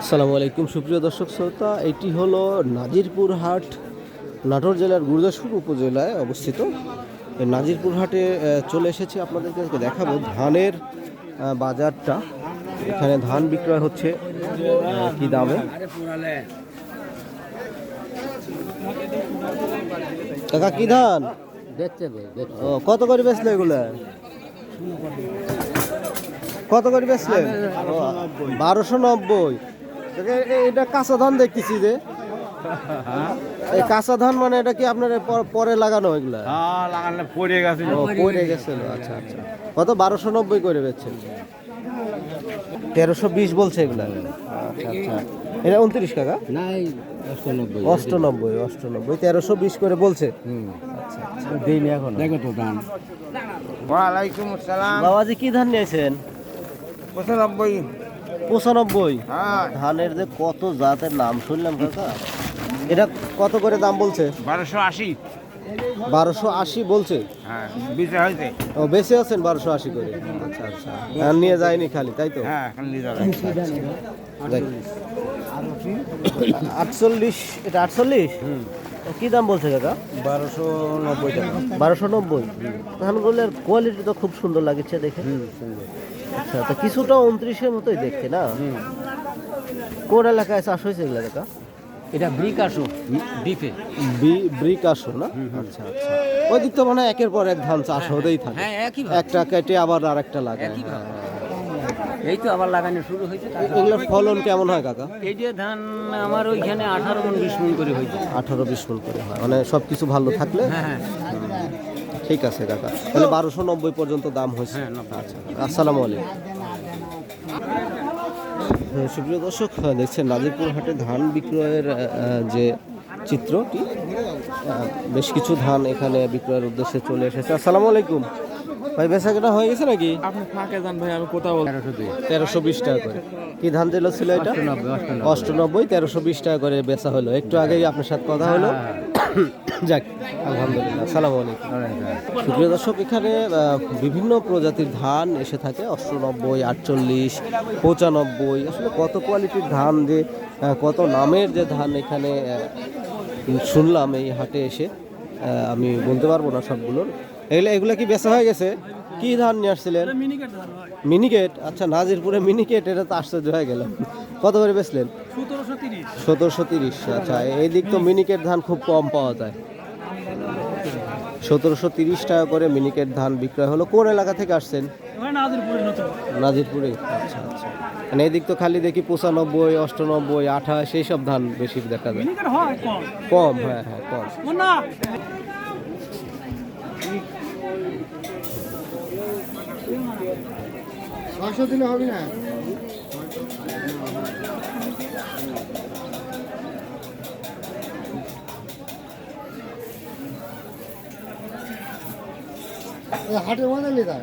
আসসালামু আলাইকুম। সুপ্রিয় দর্শক শ্রোতা এটি হলো নাজিরপুর হাট নাটোর জেলার গুরুদাসপুর উপজেলায় অবস্থিত। নাজিরপুর হাটে চলে এসেছি আপনাদেরকে আজকে দেখাবো ধানের বাজারটা। এখানে ধান বিক্রয় হচ্ছে কি দামে? কাকা কি ধান? কত করে বেচলে এগুলা? কত করে বেচলে বারোশো নব্বই। এটা কাঁচা ধান দেখতেছি যে। এই কাঁচা ধান মানে এটা কি আপনার পর- পরে লাগানো এগুলা? হ্যাঁ লাগালে পড়ে গেছে। ও পড়ে গেছিল আচ্ছা আচ্ছা। কত? বারোশো নব্বই করে বেচছেন। তেরোশো বিশ বলছে এগুলা। আচ্ছা আচ্ছা। এটা উনত্রিশ কাকা? নাই অষ্টানব্বই। অষ্টানব্বই তেরোশো বিশ করে বলছে। আচ্ছা আচ্ছা। দিইনি এখন। দেখো তো দাম ওয়ালাইকুম আসসালাম। বাবাজি কি ধান নিয়েছেন? পঁচানব্বই। পঁচানব্বই। হ্যাঁ। ধানের যে কত জাতের নাম শুনলাম কাকা? এটা কত করে দাম বলছে? বারোশো আশি। বারোশো আশি বলছে? হ্যাঁ ও বেশি আছেন বারোশো আশি করে? আচ্ছা আচ্ছা। নিয়ে যায়নি খালি তাই তো? হ্যাঁ যাবে। দেখ। আটচল্লিশ এটা আটচল্লিশ? কি দাম বলছে কাকা? বারোশো নব্বই টাকা। বারোশো নব্বই? ধানগুলোর কোয়ালিটি তো খুব সুন্দর লাগছে দেখে। আচ্ছা তো কিছুটা উনত্রিশের মতোই দেখতে না? কোন এলাকায় চাষ হয়েছে এগুলো কাকা এটা ব্রিক আসো ডিপে ব্রিক আসো না? আচ্ছা আচ্ছা। ওই দিক তো মানে একের পর এক ধান চাষ হতেই থাকে। হ্যাঁ একটা কেটে আবার আর একটা ভাবে। এই তো আবার লাগানো শুরু হয়েছে এগুলোর ফলন কেমন হয় কাকা? এই যে ধান আমার ওইখানে আঠারো মন বিশ মন করে হয়েছে। আঠারো বিশ মন করে হয়। মানে সব কিছু ভালো থাকলে? হ্যাঁ হ্যাঁ। ঠিক আছে কাকা। তাহলে বারোশো নব্বই পর্যন্ত দাম হয়েছে। হ্যাঁ আচ্ছা আসসালামু আলাইকুম। হ্যাঁ, সুপ্রিয় দর্শক দেখছেন নাজিরপুর হাটে ধান বিক্রয়ের যে চিত্রটি বেশ কিছু ধান এখানে বিক্রয়ের উদ্দেশ্যে চলে এসেছে। আসসালামু আলাইকুম। ভাই বেচা কেনা হয়ে গেছে নাকি? আপনি ফাঁকে যান ভাই? আমি কোথাও তেরোশো বিশ টাকা করে। কি ধান দিল ছিল এটা? অষ্টানব্বই তেরোশো বিশ টাকা করে বেচা হলো। একটু আগেই আপনার সাথে কথা হলো। যাক, আলহামদুলিল্লাহ। সালাম আলাইকুম। সুপ্রিয় দর্শক, এখানে বিভিন্ন প্রজাতির ধান এসে থাকে। অষ্টানব্বই, আটচল্লিশ, পঁচানব্বই। আসলে কত কোয়ালিটির ধান যে কত নামের যে ধান এখানে শুনলাম এই হাটে এসে। আমি বলতে পারব না সবগুলোর। এগুলো এগুলো কি বেচা হয়ে গেছে? কি ধান নিয়ে আসছিলেন? মিনিকেট আচ্ছা নাজিরপুরে মিনিকেট এটা তো আশ্চর্য হয়ে গেল। কত করে বেচলেন? সতেরোশো তিরিশ। আচ্ছা। এই দিক তো মিনিকেট ধান খুব কম পাওয়া যায়। সতেরোশো তিরিশ টাকা করে মিনিকেট ধান বিক্রয় হলো। কোন এলাকা থেকে আসছেন? নাজিরপুরে আচ্ছা আচ্ছা। মানে এদিক তো খালি দেখি পঁচানব্বই অষ্টানব্বই আঠাশ এই সব ধান বেশি দেখা যায়। কম। হ্যাঁ হ্যাঁ কম। ছয়শো দিলে হবে না? হাটের মধ্যে লেখা